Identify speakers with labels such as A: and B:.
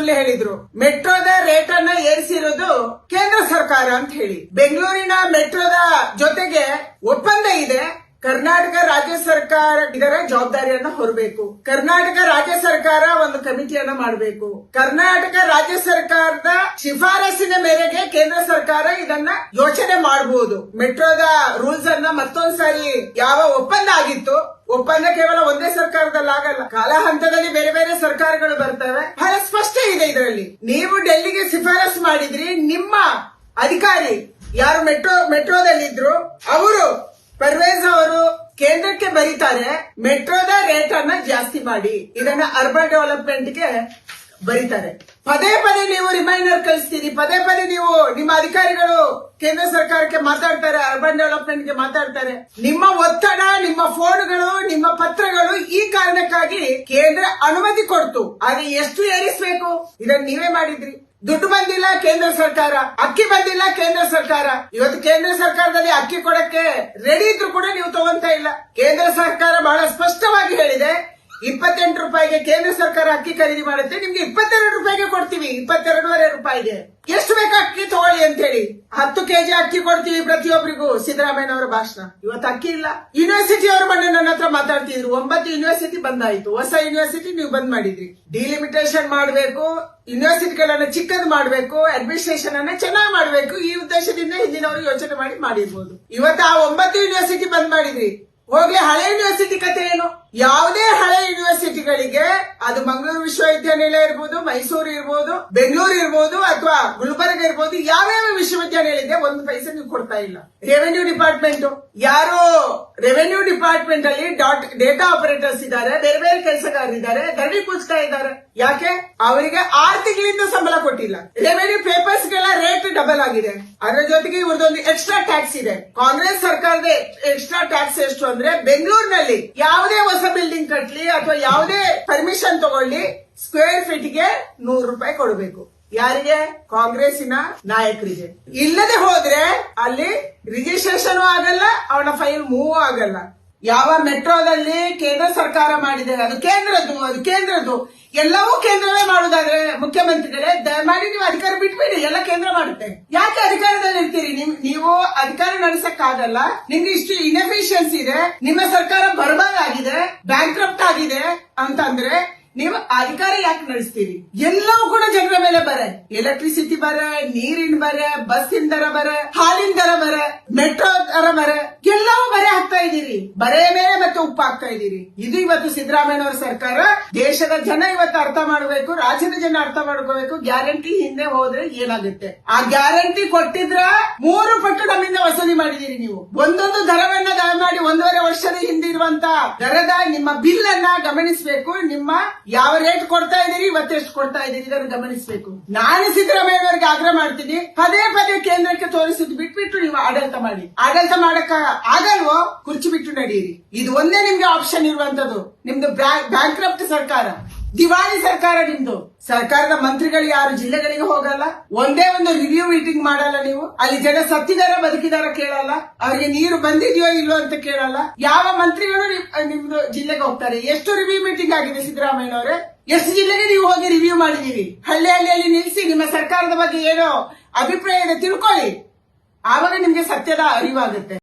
A: ಸುಳ್ಳು ಹೇಳಿದ್ರು. ಮೆಟ್ರೋದ ರೇಟ್ ಅನ್ನ ಏರಿಸಿರೋದು ಕೇಂದ್ರ ಸರ್ಕಾರ ಅಂತ ಹೇಳಿ. ಬೆಂಗಳೂರಿನ ಮೆಟ್ರೋದ ಜೊತೆಗೆ ಒಪ್ಪಂದ ಇದೆ. ಕರ್ನಾಟಕ ರಾಜ್ಯ ಸರ್ಕಾರ ಇದರ ಜವಾಬ್ದಾರಿಯನ್ನ ಹೊರಬೇಕು. ಕರ್ನಾಟಕ ರಾಜ್ಯ ಸರ್ಕಾರ ಒಂದು ಕಮಿಟಿಯನ್ನ ಮಾಡಬೇಕು. ಕರ್ನಾಟಕ ರಾಜ್ಯ ಸರ್ಕಾರದ ಶಿಫಾರಸಿನ ಮೇರೆಗೆ ಕೇಂದ್ರ ಸರ್ಕಾರ ಇದನ್ನ ಯೋಚನೆ ಮಾಡಬಹುದು ಮೆಟ್ರೋದ ರೂಲ್ಸ್ ಅನ್ನ ಮತ್ತೊಂದ್ಸಾರಿ ಯಾವ ಒಪ್ಪಂದ ಆಗಿತ್ತು? ಒಪ್ಪಂದ ಕೇವಲ ಒಂದೇ ಸರ್ಕಾರದಲ್ಲಿ ಆಗಲ್ಲ ಕಾಲ ಹಂತದಲ್ಲಿ ಬೇರೆ ಬೇರೆ ಸರ್ಕಾರಗಳು ಬರ್ತವೆ. ಬಹಳ ಸ್ಪಷ್ಟ ಇದೆ ಇದರಲ್ಲಿ. ನೀವು ಡೆಲ್ಲಿಗೆ ಶಿಫಾರಸು ಮಾಡಿದ್ರಿ, ನಿಮ್ಮ ಅಧಿಕಾರಿ ಯಾರು ಮೆಟ್ರೋ ಮೆಟ್ರೋದಲ್ಲಿ ಇದ್ರು ಅವರು ಪರ್ವೇಜ್ ಅವರು ಕೇಂದ್ರಕ್ಕೆ ಬರೀತಾರೆ, ಮೆಟ್ರೋದ ರೇಟ್ ಅನ್ನ ಜಾಸ್ತಿ ಮಾಡಿ. ಇದನ್ನ ಅರ್ಬನ್ ಡೆವಲಪ್ಮೆಂಟ್ಗೆ ಬರೀತಾರೆ. ಪದೇ ಪದೇ ನೀವು ರಿಮೈಂಡರ್ ಕಳಿಸ್ತೀರಿ. ಪದೇ ಪದೇ ನೀವು ನಿಮ್ಮ ಅಧಿಕಾರಿಗಳು ಕೇಂದ್ರ ಸರ್ಕಾರಕ್ಕೆ ಮಾತಾಡ್ತಾರೆ ಅರ್ಬನ್ ಡೆವಲಪ್ಮೆಂಟ್ಗೆ ಮಾತಾಡ್ತಾರೆ. ನಿಮ್ಮ ಒತ್ತಡ, ನಿಮ್ಮ ಫೋನ್ಗಳು ನಿಮ್ಮ ಪತ್ರಗಳು ಈ ಕಾರಣಕ್ಕಾಗಿ ಕೇಂದ್ರ ಅನುಮತಿ ಕೊಡ್ತು. ಆದ್ರೆ ಎಷ್ಟು ಏರಿಸಬೇಕು? ಇದನ್ನ ನೀವೇ ಮಾಡಿದ್ರಿ. ದುಡ್ಡು ಬಂದಿಲ್ಲ ಕೇಂದ್ರ ಸರ್ಕಾರ. ಅಕ್ಕಿ ಬಂದಿಲ್ಲ ಕೇಂದ್ರ ಸರ್ಕಾರ. ಇವತ್ತು ಕೇಂದ್ರ ಸರ್ಕಾರದಲ್ಲಿ ಅಕ್ಕಿ ಕೊಡಕ್ಕೆ ರೆಡಿ ಇದ್ರು ಕೂಡ ನೀವು ತಗೊಂತ ಇಲ್ಲ. ಕೇಂದ್ರ ಸರ್ಕಾರ ಬಹಳ ಸ್ಪಷ್ಟವಾಗಿ ಹೇಳಿದೆ ಇಪ್ಪತ್ತೆಂಟು ರೂಪಾಯಿಗೆ ಕೇಂದ್ರ ಸರ್ಕಾರ ಅಕ್ಕಿ ಖರೀದಿ ಮಾಡುತ್ತೆ, ನಿಮ್ಗೆ ಇಪ್ಪತ್ತೆರಡು ರೂಪಾಯಿಗೆ ಕೊಡ್ತೀವಿ, ಇಪ್ಪತ್ತೆರಡೂವರೆ ರೂಪಾಯಿಗೆ. ಎಷ್ಟು ಬೇಕು ಅಕ್ಕಿ ತಗೊಳ್ಳಿ ಅಂತ ಹೇಳಿ ಹತ್ತು ಕೆಜಿ ಅಕ್ಕಿ ಕೊಡ್ತೀವಿ ಪ್ರತಿಯೊಬ್ಬರಿಗೂ ಸಿದ್ದರಾಮಯ್ಯ ಅವರ ಭಾಷಣ. ಇವತ್ತು ಅಕ್ಕಿ ಇಲ್ಲ. ಯೂನಿವರ್ಸಿಟಿ ಅವರು ಮೊನ್ನೆ ನನ್ನ ಹತ್ರ ಮಾತಾಡ್ತಿದ್ರು. ಒಂಬತ್ತು ಯೂನಿವರ್ಸಿಟಿ ಬಂದಾಯ್ತು ಹೊಸ ಯೂನಿವರ್ಸಿಟಿ ನೀವು ಬಂದ್ ಮಾಡಿದ್ರಿ. ಡಿಲಿಮಿಟೇಷನ್ ಮಾಡಬೇಕು ಯೂನಿವರ್ಸಿಟಿಗಳನ್ನ ಚಿಕ್ಕದ್ ಮಾಡಬೇಕು ಅಡ್ಮಿನಿಸ್ಟ್ರೇಷನ್ ಅನ್ನ ಚೆನ್ನಾಗಿ ಮಾಡಬೇಕು. ಈ ಉದ್ದೇಶದಿಂದ ಹಿಂದಿನವರು ಯೋಚನೆ ಮಾಡಿ ಮಾಡಿರ್ಬೋದು. ಇವತ್ತು ಆ ಒಂಬತ್ತು ಯೂನಿವರ್ಸಿಟಿ ಬಂದ್ ಮಾಡಿದ್ರಿ. ಹೋಗ್ಲಿ, ಹಳೆ ಯೂನಿವರ್ಸಿಟಿ ಕತೆ ಏನು? ಯಾವುದೇ ಯೂನಿವರ್ಸಿಟಿಗಳಿಗೆ ಅದು ಮಂಗಳೂರು ವಿಶ್ವವಿದ್ಯಾನಿಲಯ ಇರ್ಬೋದು, ಮೈಸೂರು ಇರ್ಬೋದು, ಬೆಂಗಳೂರು ಇರ್ಬೋದು ಅಥವಾ ಗುಲ್ಬರ್ಗ ಇರ್ಬೋದು, ಯಾವ್ಯಾವ ವಿಶ್ವವಿದ್ಯಾನಿಲಯ ಇದೆ ಒಂದು ಪೈಸೆ ನೀವು ಕೊಡ್ತಾ ಇಲ್ಲ. ರೆವೆನ್ಯೂ ಡಿಪಾರ್ಟ್ಮೆಂಟ್ ಯಾರು ರೆವೆನ್ಯೂ ಡಿಪಾರ್ಟ್ಮೆಂಟ್ ಅಲ್ಲಿ ಡಾಟ್ ಡೇಟಾ ಆಪರೇಟರ್ಸ್ ಇದ್ದಾರೆ, ಬೇರೆ ಬೇರೆ ಕೆಲಸಗಾರರಿದ್ದಾರೆ ಧರಣಿ ಕೂಚ್ತಾ ಇದ್ದಾರೆ. ಯಾಕೆ? ಅವರಿಗೆ ಆರು ತಿಂಗಳಿಂದ ಸಂಬಳ ಕೊಟ್ಟಿಲ್ಲ. ರೆವೆನ್ಯೂ ಪೇಪರ್ಸ್ಗಳ ರೇಟ್ ಡಬಲ್ ಆಗಿದೆ. ಅದರ ಜೊತೆಗೆ ಇವ್ರದೊಂದು ಎಕ್ಸ್ಟ್ರಾ ಟ್ಯಾಕ್ಸ್ ಇದೆ. ಕಾಂಗ್ರೆಸ್ ಸರ್ಕಾರದ ಎಕ್ಸ್ಟ್ರಾ ಟ್ಯಾಕ್ಸ್ ಎಷ್ಟು ಅಂದ್ರೆ ಬೆಂಗಳೂರಿನಲ್ಲಿ ಯಾವುದೇ ಕಟ್ಲಿ ಅಥವಾ ಯಾವುದೇ ಪರ್ಮಿಷನ್ ತಗೊಳ್ಳಿ ಸ್ಕ್ವೇರ್ ಫೀಟ್ಗೆ ನೂರು ರೂಪಾಯಿ ಕೊಡಬೇಕು. ಯಾರಿಗೆ? ಕಾಂಗ್ರೆಸ್ಸಿನ ನಾಯಕರಿಗೆ. ಇಲ್ಲದೆ ಹೋದ್ರೆ ಅಲ್ಲಿ ರಿಜಿಸ್ಟ್ರೇಷನ್ ಆಗಲ್ಲ, ಅವನ ಫೈಲ್ ಮೂವ್ ಆಗಲ್ಲ. ಯಾವ ಮೆಟ್ರೋದಲ್ಲಿ ಕೇಂದ್ರ ಸರ್ಕಾರ ಮಾಡಿದೆ, ಅದು ಕೇಂದ್ರದ್ದು ಅದು ಕೇಂದ್ರದ್ದು. ಎಲ್ಲವೂ ಕೇಂದ್ರವೇ ಮಾಡುದಾದ್ರೆ ಮುಖ್ಯಮಂತ್ರಿಗಳೇ, ದಯಮಾಡಿ ನೀವು ಅಧಿಕಾರ ಬಿಟ್ಬಿಡಿ, ಎಲ್ಲ ಕೇಂದ್ರ ಮಾಡುತ್ತೆ. ಯಾಕೆ ಅಧಿಕಾರದಲ್ಲಿ ಇರ್ತೀರಿ? ನೀವು ಅಧಿಕಾರ ನಡೆಸಕ್ಕಾಗಲ್ಲ, ನಿಮ್ಗೆ ಇಷ್ಟು ಇನ್ಎಫಿಷಿಯನ್ಸಿ ಇದೆ, ನಿಮ್ಮ ಸರ್ಕಾರ ಬರ್ಬಾದಾಗಿದೆ ಬ್ಯಾಂಕ್ರಪ್ಟ್ ಆಗಿದೆ ಅಂತಂದ್ರೆ ನೀವು ಅಧಿಕಾರ ಯಾಕೆ ನಡೆಸ್ತೀರಿ? ಎಲ್ಲವೂ ಕೂಡ ಜನರ ಮೇಲೆ ಬರ. ಎಲೆಕ್ಟ್ರಿಸಿಟಿ ಬರ, ನೀರಿನ ಬರ ಬಸ್ಸಿನ ದರ ಬರ, ಹಾಲಿನ ದರ ಬರ ಮೆಟ್ರೋ ದರ ಬರ. ಎಲ್ಲವೂ ಬರೆ ಹಾಕ್ತಾ ಇದ್ದೀರಿ. ಬರೆಯ ಮೇಲೆ ಮತ್ತೆ ಉಪ್ಪು ಹಾಕ್ತಾ ಇದ್ದೀರಿ. ಇದು ಇವತ್ತು ಸಿದ್ದರಾಮಯ್ಯನವರ ಸರ್ಕಾರ. ದೇಶದ ಜನ ಇವತ್ತು ಅರ್ಥ ಮಾಡಬೇಕು, ರಾಜ್ಯದ ಜನ ಅರ್ಥ ಮಾಡ್ಕೋಬೇಕು. ಗ್ಯಾರಂಟಿ ಹಿಂದೆ ಹೋದ್ರೆ ಏನಾಗುತ್ತೆ? ಆ ಗ್ಯಾರಂಟಿ ಕೊಟ್ಟಿದ್ರ ಮೂರು ಪಟ್ಟು ನಮ್ಮಿಂದ ವಸೂಲಿ ಮಾಡಿದೀರಿ ನೀವು. ಒಂದೊಂದು ದರವನ್ನ ಮಾಡಿ ದರದ ನಿಮ್ಮ ಬಿಲ್ ಅನ್ನ ಗಮನಿಸಬೇಕು, ನಿಮ್ಮ ಯಾವ ರೇಟ್ ಕೊಡ್ತಾ ಇದೀರಿ ಇವತ್ತೆಷ್ಟು ಕೊಡ್ತಾ ಇದೀರಿ ಇದನ್ನು ಗಮನಿಸಬೇಕು. ನಾನು ಸಿದ್ದರಾಮಯ್ಯವರಿಗೆ ಆಗ್ರಹ ಮಾಡ್ತೀನಿ, ಪದೇ ಪದೇ ಕೇಂದ್ರಕ್ಕೆ ತೋರಿಸಿದ್ ಬಿಟ್ಬಿಟ್ಟು ನೀವು ಆಡಳಿತ ಮಾಡಿ. ಆಡಳಿತ ಮಾಡಕ್ಕ ಆಗಲ್ವೋ, ಕುರ್ಚಿ ಬಿಟ್ಟು ನಡೀರಿ ಇದು ಒಂದೇ ನಿಮ್ಗೆ ಆಪ್ಷನ್ ಇರುವಂತದ್ದು. ನಿಮ್ದು ಬ್ಯಾಂಕ್ರಪ್ಟ್ ಸರ್ಕಾರ. ದಿವಾಳಿ ಸರ್ಕಾರ ನಿಮ್ದು. ಸರ್ಕಾರದ ಮಂತ್ರಿಗಳು ಯಾರು? ಜಿಲ್ಲೆಗಳಿಗೆ ಹೋಗಲ್ಲ? ಒಂದೇ ಒಂದು ರಿವ್ಯೂ ಮೀಟಿಂಗ್ ಮಾಡಲ್ಲ ನೀವು? ಅಲ್ಲಿ ಜನ ಸತ್ತಿದಾರ ಬದುಕಿದಾರ ಕೇಳಲ್ಲ? ಅವರಿಗೆ ನೀರು ಬಂದಿದೆಯೋ ಇಲ್ಲೋ ಅಂತ ಕೇಳಲ್ಲ? ಯಾವ ಮಂತ್ರಿಗಳು ನಿಮ್- ನಿಮ್ದು ಜಿಲ್ಲೆಗೆ ಹೋಗ್ತಾರೆ? ಎಷ್ಟು ರಿವ್ಯೂ ಮೀಟಿಂಗ್ ಆಗಿದೆ ಸಿದ್ದರಾಮಯ್ಯ ಅವರೇ ಎಷ್ಟು ಜಿಲ್ಲೆಗೆ ನೀವು ಹೋಗಿ ರಿವ್ಯೂ ಮಾಡಿದೀರಿ ಹಳ್ಳಿ ಹಳ್ಳಿಯಲ್ಲಿ ನಿಲ್ಲಿಸಿ ನಿಮ್ಮ ಸರ್ಕಾರದ ಬಗ್ಗೆ ಏನೋ ಅಭಿಪ್ರಾಯ ತಿಳ್ಕೊಳ್ಳಿ. ಆವಾಗ ನಿಮ್ಗೆ ಸತ್ಯದ ಅರಿವಾಗುತ್ತೆ.